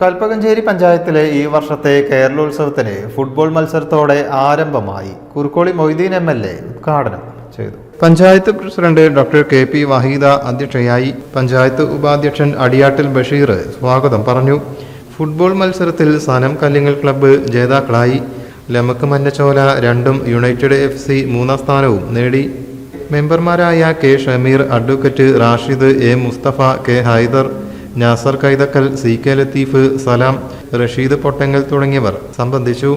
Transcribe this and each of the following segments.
കൽപ്പകഞ്ചേരി പഞ്ചായത്തിലെ ഈ വർഷത്തെ കേരളോത്സവത്തിന് ഫുട്ബോൾ മത്സരത്തോടെ ആരംഭമായി Kurukkoli Moideen M L A ഉദ്ഘാടനം ചെയ്തു. Panchayat president doctor K P Waheeda അധ്യക്ഷയായി പഞ്ചായത്ത് ഉപാധ്യക്ഷൻ അടിയാട്ടിൽ ബഷീർ സ്വാഗതം പറഞ്ഞു. ഫുട്ബോൾ മത്സരത്തിൽ സനം കല്ലിങ്ങൽ ക്ലബ്ബ് ജേതാക്കളായി. ലമക്ക് മഞ്ഞച്ചോല രണ്ടും യുണൈറ്റഡ് എഫ് സി മൂന്നാം സ്ഥാനവും നേടി. മെമ്പർമാരായ K Shameer advocate Rashid A Mustafa K Haider Nasar Kaithakkal C K Latheef Salam Rasheed Pottangal തുടങ്ങിയവർ സംബന്ധിച്ചു.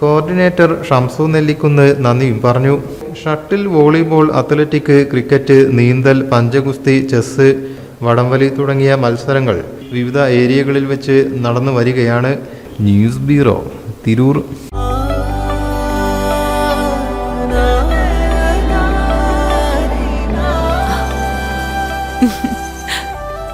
കോർഡിനേറ്റർ ഷംസു നെല്ലിക്കുന്ന് നന്ദിയും പറഞ്ഞു. ഷട്ടിൽ വോളിബോൾ അത്ലറ്റിക് ക്രിക്കറ്റ് നീന്തൽ പഞ്ചഗുസ്തി ചെസ് വടംവലി തുടങ്ങിയ മത്സരങ്ങൾ വിവിധ ഏരിയകളിൽ വെച്ച് നടന്നു വരികയാണ് ന്യൂസ് ബ്യൂറോ തിരൂർ.